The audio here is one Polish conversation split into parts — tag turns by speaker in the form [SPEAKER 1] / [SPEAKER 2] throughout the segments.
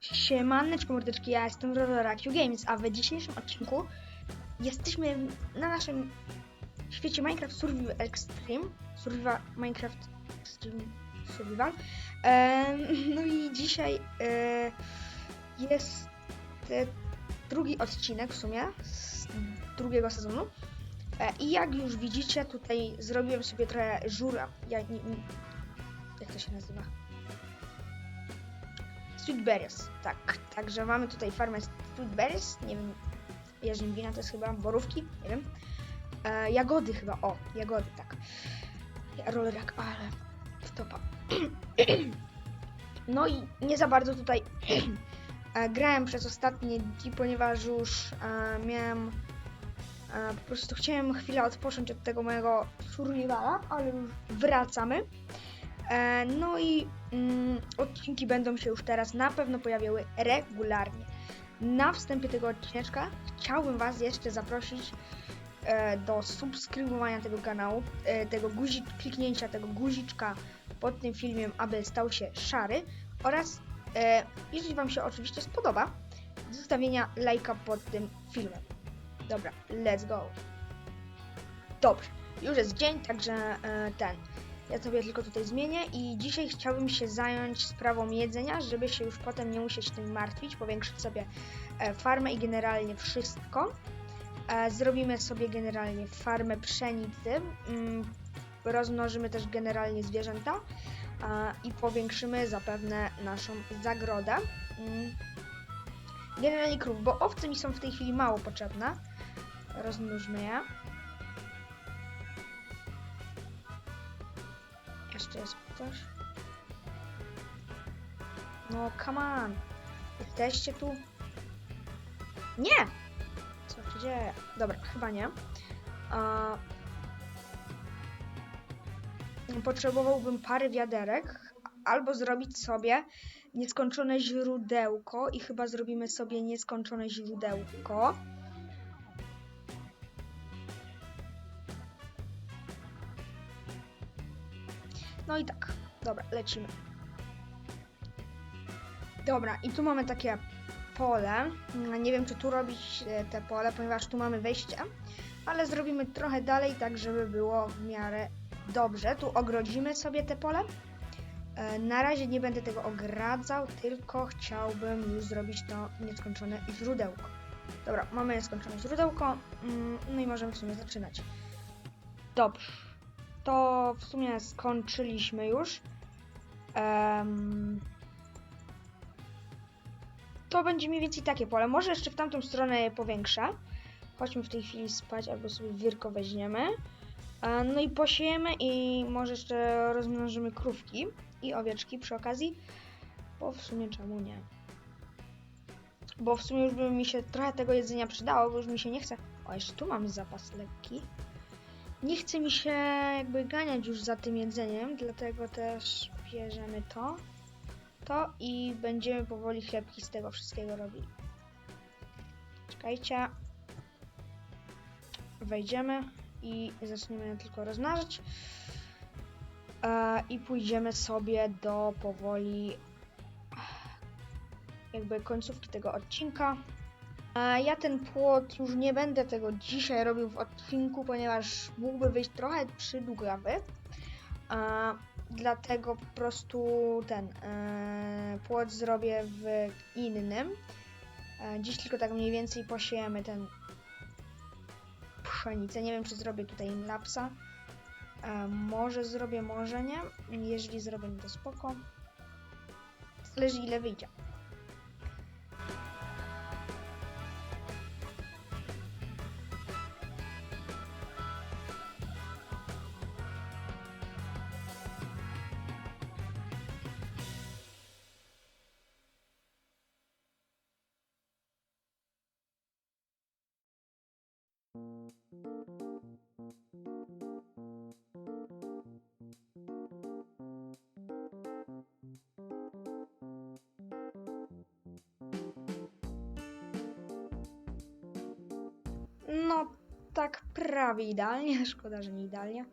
[SPEAKER 1] Siemaneczko mordeczki, ja jestem Rororakiu Games, a w dzisiejszym odcinku jesteśmy na naszym świecie Minecraft Survival Extreme. Survival Minecraft Extreme Survival. Em, no i dzisiaj e, jest e, drugi odcinek w sumie z drugiego sezonu. E, I jak już widzicie, tutaj zrobiłem sobie trochę żura. Ja, nie, nie, jak to się nazywa? Sweetberries, tak. Także mamy tutaj farmę Sweetberries, nie wiem, jarzębina to jest chyba, borówki, nie wiem. E, jagody chyba, o, jagody, tak. Rollerak, ale stopa. no i nie za bardzo tutaj e, grałem przez ostatnie dni, ponieważ już e, miałem e, po prostu chciałem chwilę odpocząć od tego mojego survivala, ale już wracamy. E, No i mm, odcinki będą się już teraz na pewno pojawiały regularnie. Na wstępie tego odcineczka chciałbym Was jeszcze zaprosić e, do subskrybowania tego kanału, e, tego guzi, kliknięcia tego guziczka pod tym filmem, aby stał się szary oraz e, jeżeli Wam się oczywiście spodoba, zostawienia lajka pod tym filmem. Dobra, let's go. Dobrze, już jest dzień, także ten. Ja sobie tylko tutaj zmienię i dzisiaj chciałbym się zająć sprawą jedzenia, żeby się już potem nie musieć tym martwić, powiększyć sobie e, farmę i generalnie wszystko. E, Zrobimy sobie generalnie farmę pszenicy, mm, rozmnożymy też generalnie zwierzęta a, i powiększymy zapewne naszą zagrodę. Mm. Generalnie krów, bo owce mi są w tej chwili mało potrzebne. Rozmnóżmy je. Jeszcze jest ktoś? No, come on. Jesteście tu? Nie! Co się dzieje? Dobra, chyba nie. Potrzebowałbym pary wiaderek, albo zrobić sobie nieskończone źródełko i chyba zrobimy sobie nieskończone źródełko. No i tak, dobra, lecimy. Dobra, i tu mamy takie pole. Nie wiem, czy tu robić e, te pole, ponieważ tu mamy wejście, ale zrobimy trochę dalej, tak żeby było w miarę dobrze. Tu ogrodzimy sobie te pole. E, Na razie nie będę tego ogradzał, tylko chciałbym już zrobić to nieskończone źródełko. Dobra, mamy nieskończone źródełko, mm, no i możemy w sumie zaczynać. Dobrze to w sumie skończyliśmy już. Em, to będzie mniej więcej takie pole. Może jeszcze w tamtą stronę je powiększę. Chodźmy w tej chwili spać, albo sobie wirko weźmiemy. E, No i posiejemy i może jeszcze rozmnożymy krówki i owieczki przy okazji. Bo w sumie czemu nie? Bo w sumie już by mi się trochę tego jedzenia przydało, bo już mi się nie chce. O, jeszcze tu mamy zapas lekki nie chce mi się jakby ganiać już za tym jedzeniem, dlatego też bierzemy to, to i będziemy powoli chlebki z tego wszystkiego robili. Czekajcie. Wejdziemy i zaczniemy tylko rozmnażać. E, I pójdziemy sobie do powoli jakby końcówki tego odcinka. A ja ten płot już nie będę tego dzisiaj robił w odcinku, ponieważ mógłby wyjść trochę przydługawy. A, dlatego po prostu ten e, płot zrobię w innym. E, dziś tylko tak mniej więcej posiejemy ten pszenicę. Nie wiem, czy zrobię tutaj lapsa. E, może zrobię, może nie. Jeżeli zrobię, to spoko. Zależy ile wyjdzie. Tak prawie idealnie. Szkoda, że nie idealnie.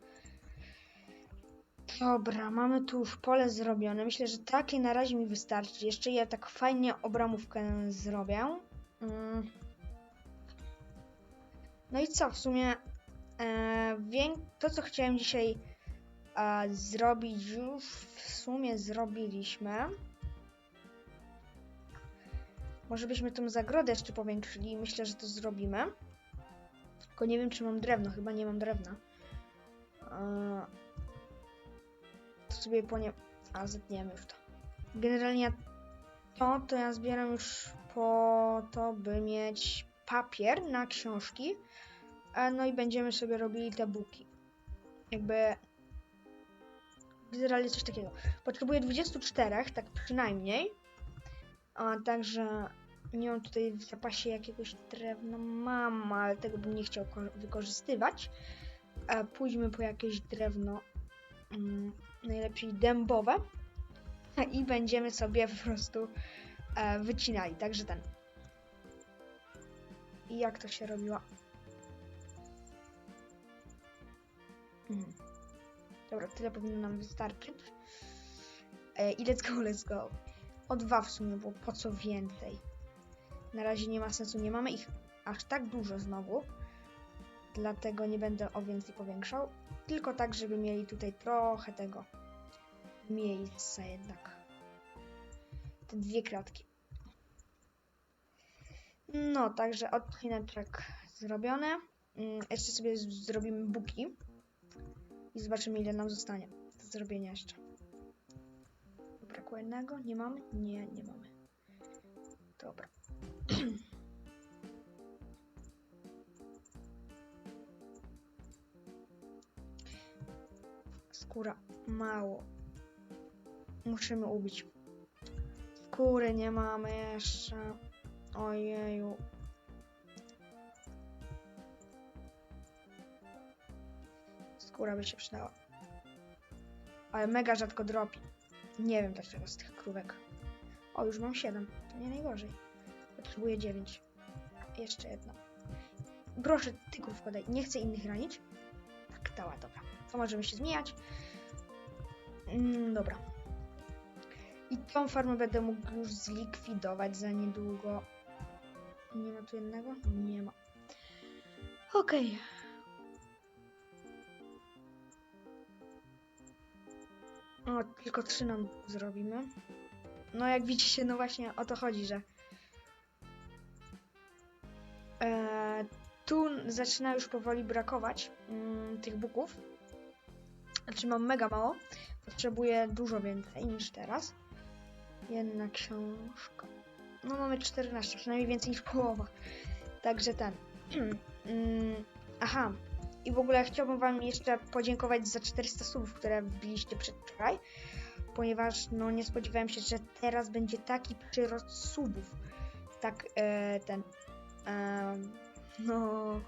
[SPEAKER 1] Dobra, mamy tu już pole zrobione. Myślę, że takie na razie mi wystarczy. Jeszcze ja tak fajnie obramówkę zrobię. Mm. No i co, w sumie e, to, co chciałem dzisiaj e, zrobić, już w sumie zrobiliśmy. Może byśmy tą zagrodę jeszcze powiększyli. Myślę, że to zrobimy. Tylko nie wiem, czy mam drewno. Chyba nie mam drewna. E, to sobie po nie... A, zetniemy już to. Generalnie to, to ja zbieram już po to, by mieć papier na książki. A no i będziemy sobie robili te buki. Jakby... Generalnie coś takiego. Potrzebuję 24, tak przynajmniej. A także nie mam tutaj w zapasie jakiegoś drewna. Mam, ale tego bym nie chciał ko- wykorzystywać. E, pójdźmy po jakieś drewno. Mm, najlepiej dębowe. I będziemy sobie po prostu e, wycinali. Także ten. I jak to się robiło? Mm. Dobra, tyle powinno nam wystarczyć. E, I let's go, let's go. O dwa w sumie, bo po co więcej? Na razie nie ma sensu, nie mamy ich aż tak dużo znowu. Dlatego nie będę o więcej powiększał. Tylko tak, żeby mieli tutaj trochę tego miejsca jednak. Te dwie kratki. No, także odcineczek zrobiony. Mm, Jeszcze sobie zrobimy buki. I zobaczymy ile nam zostanie do zrobienia jeszcze. Brakło jednego? Nie mamy? Nie, nie mamy. Dobra. Skóra. Mało. Musimy ubić. Skóry nie mamy jeszcze. Ojeju. Skóra by się przydała. Ale mega rzadko dropi. Nie wiem dlaczego z tych krówek. O, już mam 7. To nie najgorzej. Potrzebuję 9. Jeszcze jedno. Proszę, ty krówko daj. Nie chcę innych ranić. Tak, dała, dobra. To możemy się zmieniać. Mm, dobra. I tą farmę będę mógł już zlikwidować za niedługo. Nie ma tu jednego? Nie ma. Okej. O, tylko trzy nam zrobimy. No jak widzicie, no właśnie o to chodzi, że tu zaczyna już powoli brakować mm, tych buków. Znaczy mam mega mało. Potrzebuję dużo więcej niż teraz. Jedna książka. No mamy 14, przynajmniej więcej niż połowa. Także ten. Mm, Aha. I w ogóle chciałbym wam jeszcze podziękować za 400 subów, które wbiliście przedwczoraj. Ponieważ no nie spodziewałem się, że teraz będzie taki przyrost subów. Tak e, ten. em, no.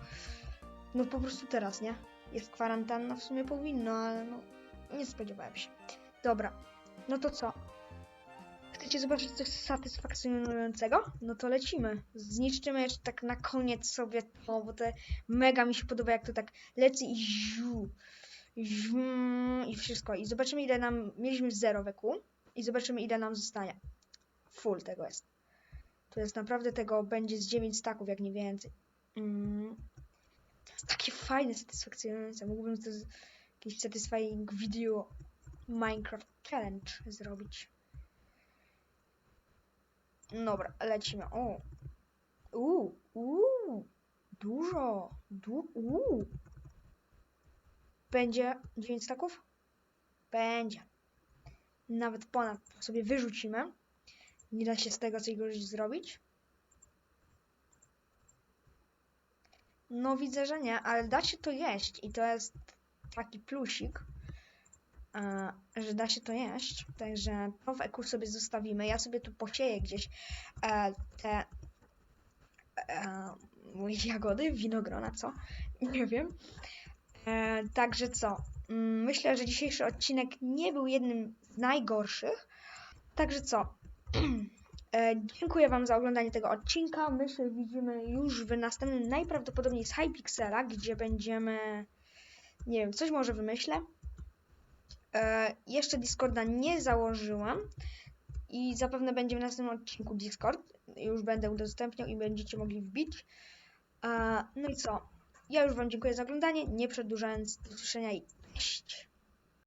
[SPEAKER 1] No po prostu teraz, nie? Jest kwarantanna, w sumie powinno, ale no. Nie spodziewałem się. Dobra. No to co? Chcecie zobaczyć coś satysfakcjonującego? No to lecimy. Zniszczymy jeszcze tak na koniec sobie to, bo to mega mi się podoba, jak to tak leci i ziu. ziu I wszystko. I zobaczymy, ile nam. Mieliśmy 0 weku. I zobaczymy, ile nam zostanie. Full tego jest. To jest naprawdę tego będzie z 9 staków, jak nie więcej. Mm. To jest takie fajne, satysfakcjonujące. Mógłbym to jakiś satisfying video Minecraft Challenge zrobić. Dobra, lecimy. O. Uuu, uuu. Dużo. Du uuu. Będzie 9 staków? Będzie. Nawet ponad sobie wyrzucimy. Nie da się z tego czegoś zrobić. No widzę, że nie, ale da się to jeść i to jest taki plusik, e, że da się to jeść. Także to w eku sobie zostawimy. Ja sobie tu posieję gdzieś e, te e, jagody, winogrona, co? Nie wiem. Także co? Mm, Myślę, że dzisiejszy odcinek nie był jednym z najgorszych. Także co? E, dziękuję Wam za oglądanie tego odcinka. My się widzimy już w następnym, najprawdopodobniej z Hypixela, gdzie będziemy. Nie wiem, coś może wymyślę. E, jeszcze Discorda nie założyłam i zapewne będzie w następnym odcinku Discord. Już będę udostępniał i będziecie mogli wbić. E, no i co? Ja już Wam dziękuję za oglądanie. Nie przedłużając, do usłyszenia i cześć.